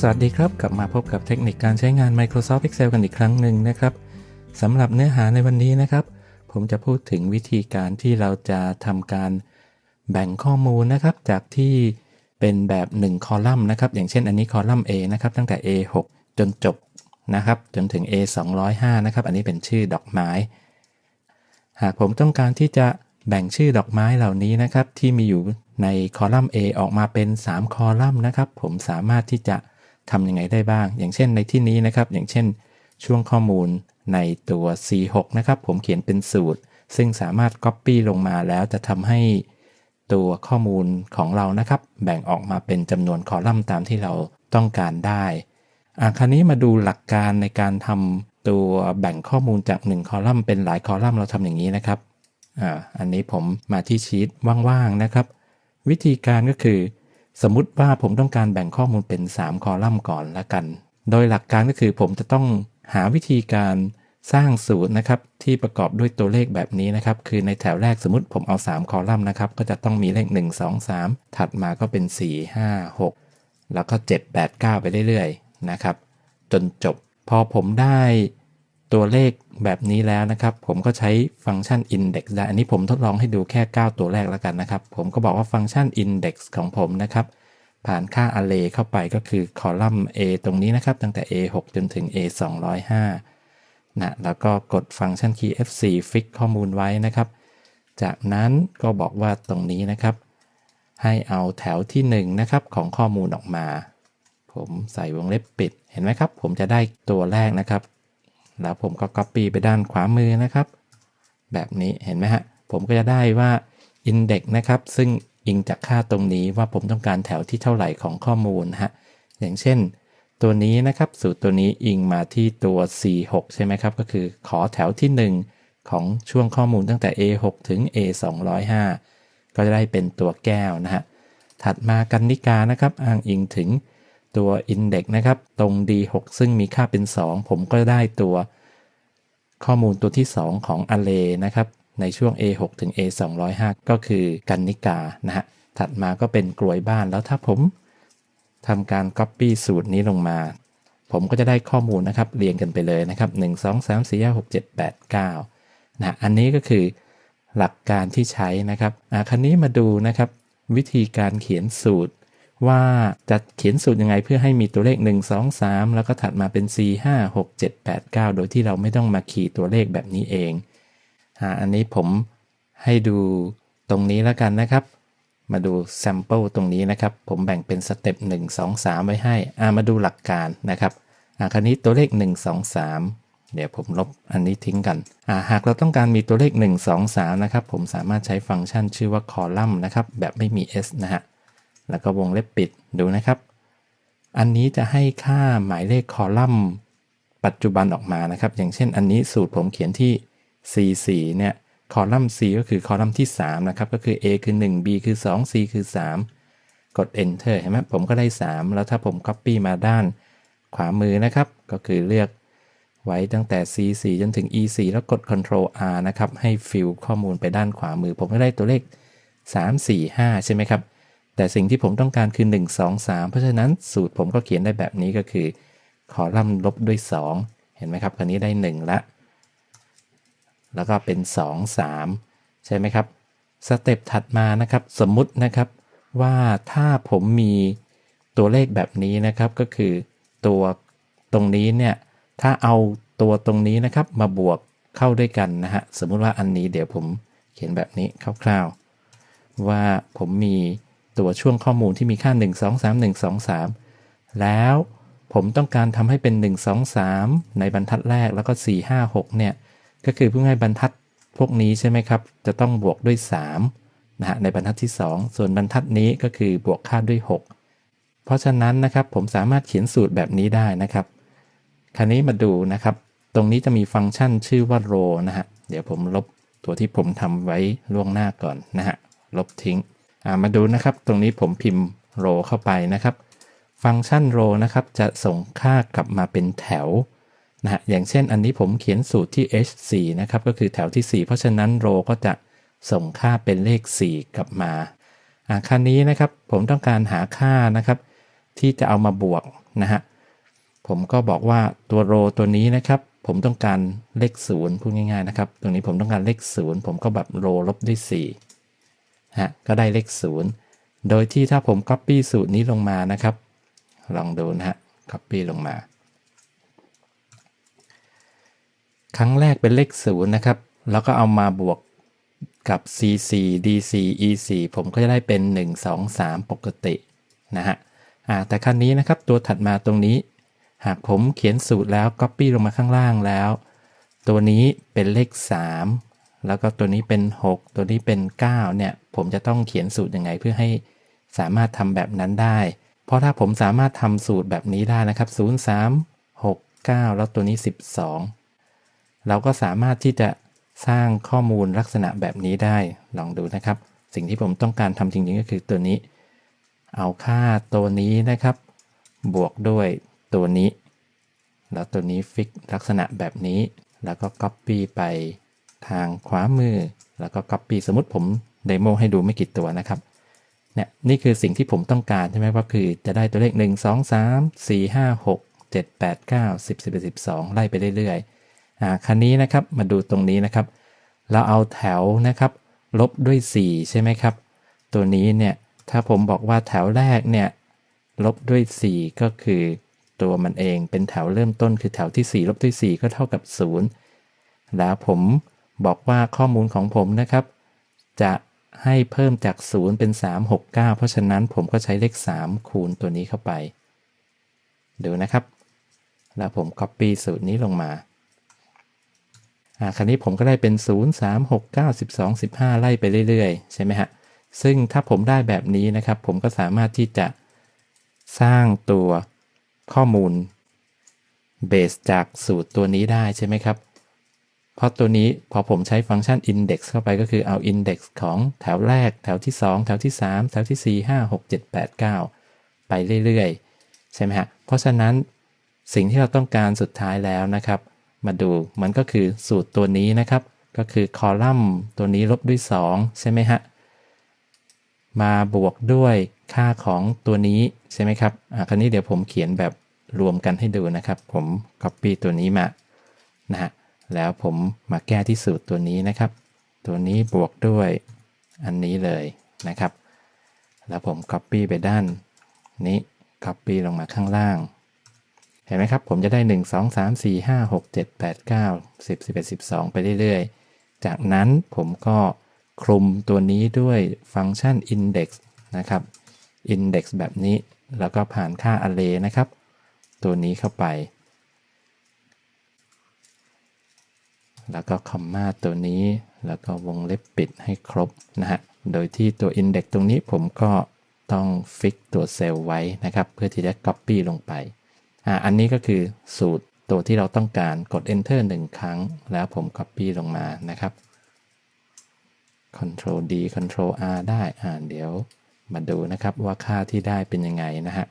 สวัสดีครับ กลับมาพบกับเทคนิคการใช้งาน Microsoft Excel กันอีกครั้งหนึ่งนะครับสำหรับเนื้อหาในวันนี้นะครับ ผมจะพูดถึงวิธีการที่เราจะทำการแบ่งข้อมูลนะครับจากที่เป็นแบบ 1 คอลัมน์นะครับ อย่างเช่นอันนี้คอลัมน์ A นะครับ ตั้งแต่ A6 จนจบนะครับ จนถึง A205 นะครับ อันนี้เป็นชื่อดอกไม้ หากผมต้องการที่จะแบ่งชื่อดอกไม้เหล่านี้นะครับ ที่มีอยู่ในคอลัมน์ A ออกมาเป็น 3 คอลัมน์นะครับ ผมสามารถที่จะ ทำยังไงได้บ้าง อย่างเช่นในที่นี้นะครับ อย่างเช่น ช่วงข้อมูลในตัว C6 นะครับ ผมเขียนเป็นสูตร ซึ่งสามารถ Copy ลงมาแล้วจะทำให้ตัวข้อมูลของเรานะครับ แบ่งออกมาเป็นจำนวนคอลัมน์ตามที่เราต้องการได้อะคราวนี้มาดูหลักการในการทำตัวแบ่งข้อมูลจาก 1 คอลัมน์เป็นหลายคอลัมน์เราทำอย่างนี้นะครับอ่าอันนี้ผมมาที่ชีตว่างๆนะครับ วิธีการก็คือ สมมุติว่าผมต้องการแบ่งข้อมูลเป็น 3 คอลัมน์ก่อนละกัน โดยหลักการก็คือผมจะต้องหาวิธีการสร้างสูตรนะครับที่ประกอบด้วยตัวเลขแบบนี้นะครับ คือในแถวแรกสมมติผมเอา 3 คอลัมน์นะครับ ก็จะต้องมีเลข 1 2 3 ถัดมาก็เป็น 4 5 6 แล้วก็ 7 8 9 ไปเรื่อยๆนะครับ จนจบ พอผมได้ ตัวเลขแบบนี้แล้วนะครับ ผมก็ใช้ฟังก์ชัน index ได้ อันนี้ผมทดลองให้ดูแค่ 9 ตัวแรกแล้วกันนะครับ ผมก็บอกว่าฟังก์ชัน index ของผมนะครับ ผ่านค่า array เข้าไปก็คือคอลัมน์ A ตรงนี้นะครับ ตั้งแต่ A6 จนถึง A205 นะแล้วก็กดฟังก์ชัน key f4 fix ข้อมูลไว้นะครับ จากนั้นก็บอกว่าตรงนี้นะครับ ให้เอาแถวที่ 1 นะครับของข้อมูลออกมา ผมใส่วงเล็บปิดเห็นไหมครับ ผมจะได้ตัวแรกนะครับ แล้วผมก็ copy ไปด้านขวามือนะครับ แบบนี้เห็นไหมฮะ ผมก็จะได้ว่า index นะครับ ซึ่งอิงจากค่าตรงนี้ว่าผมต้องการแถวที่เท่าไหร่ของข้อมูลฮะ อย่างเช่น ตัวนี้นะครับ สูตรตัวนี้อิงมาที่ตัว C6 ใช่ไหมครับ ก็คือขอแถวที่ 1 ของช่วงข้อมูลตั้งแต่ A6 ถึง A205 ก็จะได้เป็นตัวแก้วนะฮะ ถัดมากันนิกานะครับ อ้างอิงถึง ตัว index นะครับ ตรง D6 ซึ่งมีค่าเป็น 2 ผมก็ได้ตัวข้อมูลตัวที่ 2 ของ array นะครับ ในช่วง A6 ถึง A205 ก็คือกันนิกานะฮะ ถัดมาก็เป็นกลวยบ้านแล้วถ้าผมทำการ Copy สูตรนี้ลงมา ผมก็จะได้ข้อมูลนะครับ เรียงกันไปเลยนะครับ 1 2 3 4 5 6 7 8 9นะอันนี้ก็คือหลักการที่ใช้นะครับอะคราวนี้มาดูนะครับ วิธีการเขียนสูตร ว่าจะเขียนสูตรยังไงเพื่อให้มีตัวเลข 1 2 3 แล้วก็ถัดมาเป็น 4 5 6 7 8 9 โดยที่เราไม่ต้องมาขีดตัวเลขแบบนี้เองอ่าอันนี้ผมให้ดูตรงนี้แล้วกันนะครับ มาดู sample ตรงนี้นะครับ ผมแบ่งเป็นสเต็ป1 2 3 ไว้ให้อ่ามาดูหลักการนะครับอ่าคราวนี้ตัวเลข 1 2 3 เดี๋ยวผมลบอันนี้ทิ้งกันอ่าหากเราต้องการมีตัวเลข 1 2 3 นะครับ ผมสามารถใช้ฟังก์ชันชื่อว่า column นะครับ แบบไม่มี s นะฮะ แล้วก็วงเล็บปิดดูนะครับ อันนี้จะให้ค่าหมายเลขคอลัมน์ ปัจจุบันออกมานะครับ อย่างเช่นอันนี้สูตรผมเขียนที่ C4 เนี่ยคอลัมน์ C ก็คือคอลัมน์ที่ 3 นะครับ ก็คือ A คือ1 B คือ 2 C คือ 3 กด Enter เห็นไหมผมก็ได้ 3 แล้วถ้าผม Copy มาด้านขวามือนะครับ ก็คือเลือกไว้ตั้งแต่ C4 จนถึง E4 แล้วกด Ctrl R นะครับ ให้ฟิลข้อมูลไปด้านขวามือ ผมก็ได้ตัวเลข 3 4 5 ใช่ไหมครับ แต่สิ่งที่ผมต้องการคือ 1 2 3 เพราะฉะนั้นสูตรผมก็เขียนได้แบบนี้ก็คือคอลัมน์ลบด้วย 2 เห็นไหมครับ คราวนี้ได้ 1 ละ แล้วก็เป็น 2 3 ใช่ไหมครับ สเต็ปถัดมานะครับ สมมุตินะครับว่าถ้าผมมีตัวเลขแบบนี้นะครับก็คือตัวตรงนี้เนี่ย ถ้าเอาตัวตรงนี้นะครับมาบวกเข้าด้วยกันนะฮะ สมมุติว่าอันนี้เดี๋ยวผมเขียนแบบนี้คร่าวๆ ว่าผมมี ตัวช่วงข้อมูลที่มีค่า 1 2 3 1 2 3 แล้วผมต้องการทำให้เป็น 1 2 3 ในบรรทัดแรกแล้วก็ 4 5 6 เนี่ย ก็คือเพื่อให้บรรทัดพวกนี้ใช่ไหมครับ จะต้องบวกด้วย3นะฮะในบรรทัดที่ 2 ส่วนบรรทัดนี้ก็คือบวกค่าด้วย 6 เพราะฉะนั้นนะครับผมสามารถเขียนสูตรแบบนี้ได้นะครับ คราวนี้มาดูนะครับ ตรงนี้จะมีฟังก์ชันชื่อว่า row นะฮะเดี๋ยวผมลบตัวที่ผมทำไว้ล่วงหน้าก่อนนะฮะลบทิ้ง มาดูนะครับตรงนี้ผมพิมพ์ row เข้าไปนะครับ ฟังก์ชัน row นะครับจะส่งค่ากลับมาเป็นแถวนะฮะอย่างเช่นอันนี้ผมเขียนสูตรที่ h4 นะครับก็คือแถวที่ 4 เพราะฉะนั้น row ก็จะส่งค่าเป็นเลข 4 กลับมาอ่าคราวนี้นะครับผมต้องการหาค่านะครับ ที่จะเอามาบวกนะฮะผมก็บอกว่าตัวโรตัวนี้นะครับ ผมต้องการเลขศูนย์พูดง่ายๆนะครับ ตรงนี้ผมต้องการเลขศูนย์ผมก็แบบโรลบด้วย 4 ฮะก็ได้เลขศูนย์โดยที่ถ้าผม Copy สูตรนี้ลงมานะครับ ลองดูนะฮะ Copy ลงมา ครั้งแรกเป็นเลขศูนย์นะครับ แล้วก็เอามาบวกกับ C4 D4 E4 ผมก็จะได้เป็น 1 2 3 ปกตินะฮะแต่ครั้นี้นะครับตัวถัดมาตรงนี้ หากผมเขียนสูตรแล้ว Copy ลงมาข้างล่างแล้ว ตัวนี้เป็นเลข 3 แล้วก็ตัวนี้เป็น 6 ตัวนี้เป็น9เนี่ยผมจะต้องเขียนสูตรยังไงเพื่อให้สามารถทำแบบนั้นได้ เพราะถ้าผมสามารถทำสูตรแบบนี้ได้นะครับ 0 3 6 9 แล้วตัวนี้ 12 เราก็สามารถที่จะสร้างข้อมูลลักษณะแบบนี้ได้ ลองดูนะครับ สิ่งที่ผมต้องการทำจริงๆก็คือตัวนี้ เอาค่าตัวนี้นะครับ บวกด้วยตัวนี้ แล้วตัวนี้ฟิกลักษณะแบบนี้ แล้วก็ Copy ไป ทางขวามือ แล้วก็ Copy สมมติผมเดโมให้ดูไม่กี่ตัวนะครับเนี่ยนี่คือสิ่งที่ผมต้องการใช่ไหมก็คือจะได้ตัวเลข 1 2 3 4 5 6 7 8 9 10 11 12 ไล่ไปเรื่อยๆอ่าคันนี้นะครับมาดูตรงนี้นะครับ เราเอาแถวนะครับ ลบด้วย 4 ใช่ไหมครับ ตัวนี้เนี่ยถ้าผมบอกว่าแถวแรกเนี่ยลบด้วย 4 ก็คือตัวมันเองเป็นแถวเริ่มต้นคือแถวที่ 4 ลบด้วย 4 ก็เท่ากับ 0 แล้วผม บอกว่าข้อมูลของผมนะครับ จะให้เพิ่มจาก 0 เป็น 3 6 9 เพราะฉะนั้นผมก็ใช้เลข 3 คูณตัวนี้เข้าไป ดูนะครับ แล้วผม Copy สูตรนี้ลงมาอ่าคราวนี้ผมก็ได้เป็น 0 3 6 9 12 15 ไล่ไปเรื่อยๆ ใช่ไหมฮะ ซึ่งถ้าผมได้แบบนี้นะครับ ผมก็สามารถที่จะสร้างตัวข้อมูลเบสจากสูตรตัวนี้ได้ใช่ไหมครับ เพราะตัวนี้พอผมใช้ฟังก์ชัน index เข้าไปก็คือเอา index ของแถวแรก แถวที่ 2 แถวที่ 3 แถวที่ 4 5 6 7 8 9 ไปเรื่อยๆ ใช่ไหมฮะ เพราะฉะนั้นสิ่งที่เราต้องการสุดท้ายแล้วนะครับ มาดูมันก็คือสูตรตัวนี้นะครับ ก็คือคอลัมน์ตัวนี้ลบด้วย 2 ใช่ไหมฮะ มาบวกด้วยค่าของตัวนี้ใช่ไหมครับ อ่าคราวนี้เดี๋ยวผมเขียนแบบรวมกันให้ดูนะครับ ผม Copy ตัวนี้มานะฮะ แล้วผมมาแก้ที่สูตรตัวนี้นะครับ ตัวนี้บวกด้วยอันนี้เลยนะครับ แล้วผม Copy ไปด้านนี้ Copy ลงมาข้างล่าง เห็นไหมครับ ผมจะได้ 1 2 3 4 5 6 7 8 9 10 11 12 ไปเรื่อยๆ จากนั้นผมก็คลุมตัวนี้ด้วยฟังก์ชัน index นะครับ index แบบนี้ แล้วก็ผ่านค่า array นะครับ ตัวนี้เข้าไป แล้วก็คอมมาตัวนี้ แล้วก็วงเล็บปิดให้ครบนะฮะ โดยที่ตัว index ตรงนี้ผมก็ต้องฟิกตัวเซลล์ไว้นะครับ เพื่อที่จะ copy ลงไป อ่า อันนี้ก็คือสูตรตัวที่เราต้องการกด enter 1 ครั้ง แล้วผม copy ลงมานะครับ Ctrl D Ctrl R ได้ อ่า เดี๋ยวมาดูนะครับว่าค่าที่ได้เป็นยังไงนะฮะ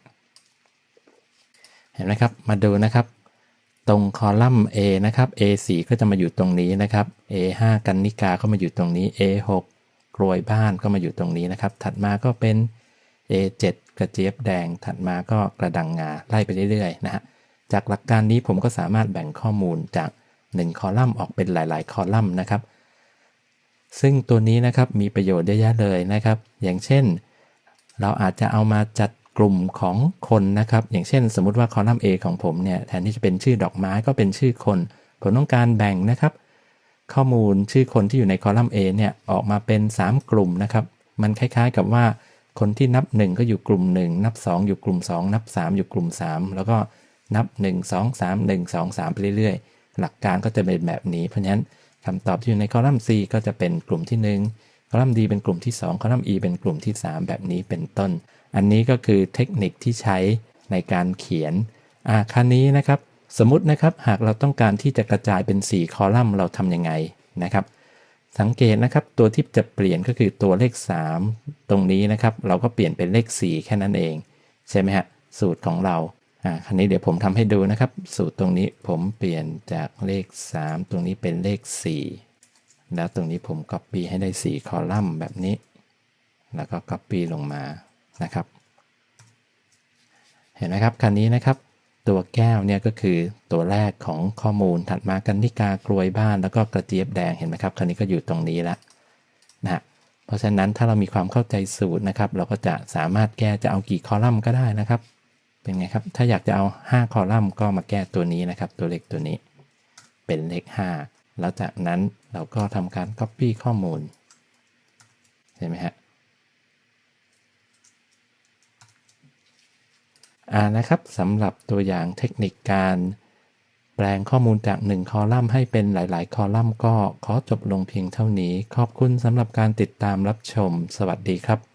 เห็นไหมครับ มาดูนะครับ ตรงคอลัมน์ A นะครับ A4 ก็จะมาอยู่ตรงนี้นะครับ A5 กันนิกาก็มาอยู่ตรงนี้ A6 กรวยบ้านก็มาอยู่ตรงนี้นะครับ ถัดมาก็เป็น A7 กระเจี๊ยบแดง ถัดมาก็กระดังงาไล่ไปเรื่อยๆนะฮะ จากหลักการนี้ผมก็สามารถแบ่งข้อมูลจาก 1 คอลัมน์ออกเป็นหลาย ๆ คอลัมน์นะครับ ซึ่งตัวนี้นะครับมีประโยชน์เยอะแยะเลยนะครับ อย่างเช่น เราอาจจะเอามาจัด กลุ่มของคนนะครับ อย่างเช่น สมมติว่าคอลัมน์ A ของผมเนี่ยแทนที่จะเป็นชื่อดอกไม้ก็เป็นชื่อคน ผมต้องการแบ่งนะครับ ข้อมูลชื่อคนที่อยู่ในคอลัมน์ A เนี่ยออกมาเป็น 3 กลุ่มนะครับ มันคล้ายๆกับว่าคนที่นับ 1 ก็อยู่กลุ่ม 1 นับ 2 อยู่กลุ่ม 2 นับ 3 อยู่กลุ่ม 3 แล้วก็นับ 1 2 3 1 2 3 ไปเรื่อยๆ หลักการก็จะเป็นแบบนี้เพราะฉะนั้นคำตอบที่อยู่ในคอลัมน์ C ก็จะเป็นกลุ่มที่ 1 คอลัมน์ D เป็นกลุ่มที่ 2 คอลัมน์ E เป็นกลุ่มที่ 3 แบบนี้เป็นต้น อันนี้ก็คือเทคนิคที่ใช้ในการเขียนอ่าคันนี้นะครับ สมมตินะครับหากเราต้องการที่จะกระจายเป็น 4 คอลัมน์เราทำยังไงนะครับ สังเกตนะครับตัวที่จะเปลี่ยนก็คือตัวเลข 3 ตรงนี้นะครับ เราก็เปลี่ยนเป็นเลข 4 แค่นั้นเอง ใช่ไหมฮะสูตรของเราอ่าคันนี้เดี๋ยวผมทำให้ดูนะครับ สูตรตรงนี้ผมเปลี่ยนจากเลข 3 ตรงนี้เป็นเลข 4 แล้วตรงนี้ผม Copy ให้ได้ 4 คอลัมน์แบบนี้ แล้วก็ Copy ลงมา นะครับ เห็นไหมครับคันนี้นะครับ ตัวแก้วเนี่ยก็คือตัวแรกของข้อมูลถัดมากันนิกากรวยบ้านแล้วก็กระเจี๊ยบแดงเห็นไหมครับคันนี้ก็อยู่ตรงนี้แล้วนะฮะเพราะฉะนั้นถ้าเรามีความเข้าใจสูตรนะครับ เราก็จะสามารถแก้จะเอากี่คอลัมน์ก็ได้นะครับ เป็นไงครับถ้าอยากจะเอา 5 คอลัมน์ก็มาแก้ตัวนี้นะครับ ตัวเลขตัวนี้ เป็นเลข 5 แล้วจากนั้นเราก็ทำการ Copy ข้อมูลเห็นไหมฮะ อ่านะครับสำหรับตัวอย่างเทคนิคการแปลงข้อมูลจาก 1 คอลัมน์ให้เป็นหลาย ๆ คอลัมน์ก็ขอจบลงเพียงเท่านี้ ขอบคุณสำหรับการติดตามรับชม สวัสดีครับ